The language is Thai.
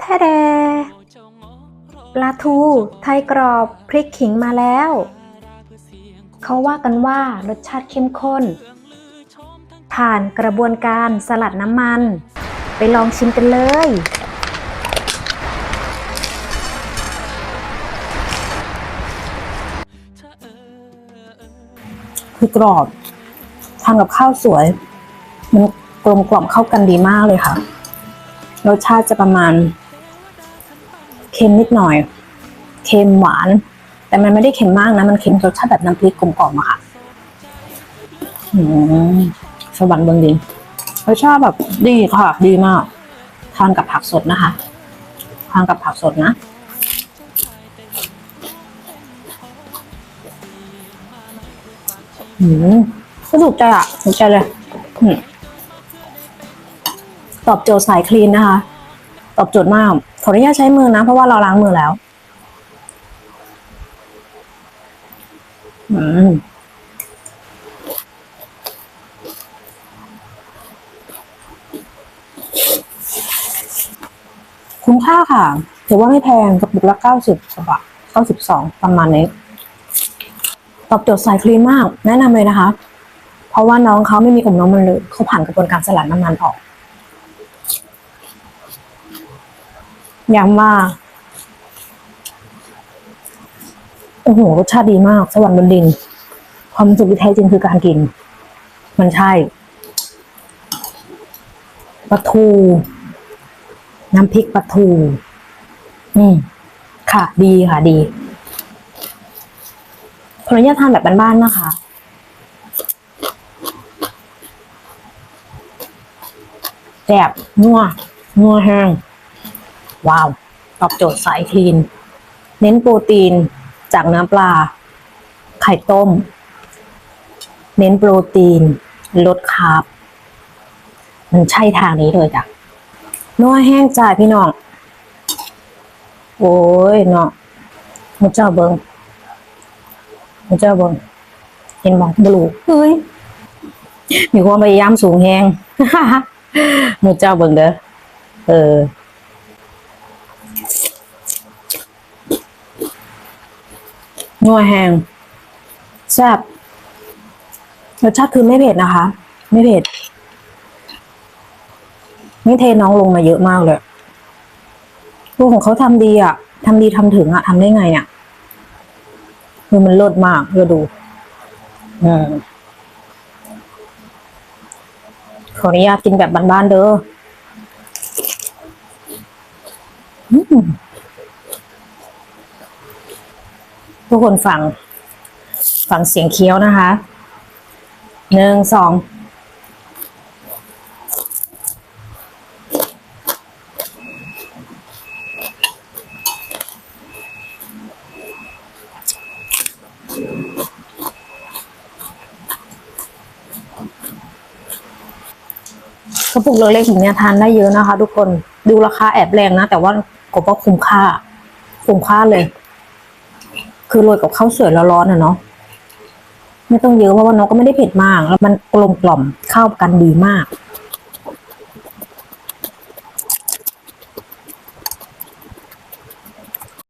แท้แดปลาทู ไทยกรอบ พริกขิงมาแล้ว เขาว่ากันว่ารสชาติเข้มข้น ผ่านกระบวนการสลัดน้ำมัน ไปลองชิมกันเลยคือกรอบทานกับข้าวสวย มันกลมกล่อมเข้ากันดีมากเลยค่ะ รสชาติจะประมาณ ค็มนิดหน่อย เค็มหวาน แต่มันไม่ได้เค็มมากนะ มันเค็มรสชาติแบบน้ำพริกกลมกล่อมอะค่ะอืมสวรรค์เบนดินรสชาติแบบดีค่ะ ดีมาก ทานกับผักสดนะคะ ทานกับผักสดนะ อืมก็ถูกใจอะถูกใจเลยตอบโจทย์สายคลีนนะคะ ตอบโจทย์มาก ขออนุญาตใช้มือนะ เพราะว่าเราล้างมือแล้ว อืมคุ้มค่าค่ะ ถือว่าไม่แพงกระปุกละเก้าสิบกว่าบาทเก้าสิบสองประมาณนี้ ตอบโจทย์สายคลีนมาก แนะนำเลยนะคะ เพราะว่าน้องเขาไม่มีกลุ่มน้ำมันเลย เขาผ่านกระบวนการสลัดน้ำมันออก ย้ำว่า โอ้โห รสชาติดีมาก สวรรค์บนดิน ความสุขที่แท้จริงคือการกิน มันใช่ปลาทู น้ำพริกปลาทู อืม ค่ะ ดีค่ะ ดีขออนุญาตทานแบบบ้านๆนะคะแซ่บนัวนัวแห้ง ว้าว ตอบโจทย์สายคลีน เน้นโปรตีนจากเนื้อปลา ไข่ต้ม เน้นโปรตีน ลดคาร์บมันใช่ทางนี้เลยจ้ะนัวแห้งจ่ายพี่น้อง โอ้ยเนาะมุเจ้าเบิงมุเจ้าเบิงเห็นบอกบลูเฮ้ย มีความพยายามสูงแหงมุเจ้าเบิงเด้อ เออ นัวแห้งแซ่บรสชาติคือไม่เผ็ดนะคะ ไม่เผ็ดนี่เทน้องลงมาเยอะมากเลยตัวของเขาทำดีอะทำดีทำถึงอะทำได้ไงอะคือมันเลิศมากเพื่อดู อืมขออนุญาตกินแบบบ้านๆเด้อ อืม ทุกคนฟัง ฟังเสียงเคี้ยวนะคะ หนึ่งสองกระปุกเล็กๆอย่างเนี้ยทานได้เยอะนะคะ ทุกคนดูราคาแอบแรงนะ แต่ว่าก็ว่าคุ้มค่า คุ้มค่าเลย คือโรยกับข้าวสวยร้อนๆนะเนาะไม่ต้องเยอะเพราะว่าน้องก็ไม่ได้เผ็ดมาก แล้วมันกลมกล่อมเข้ากันดีมาก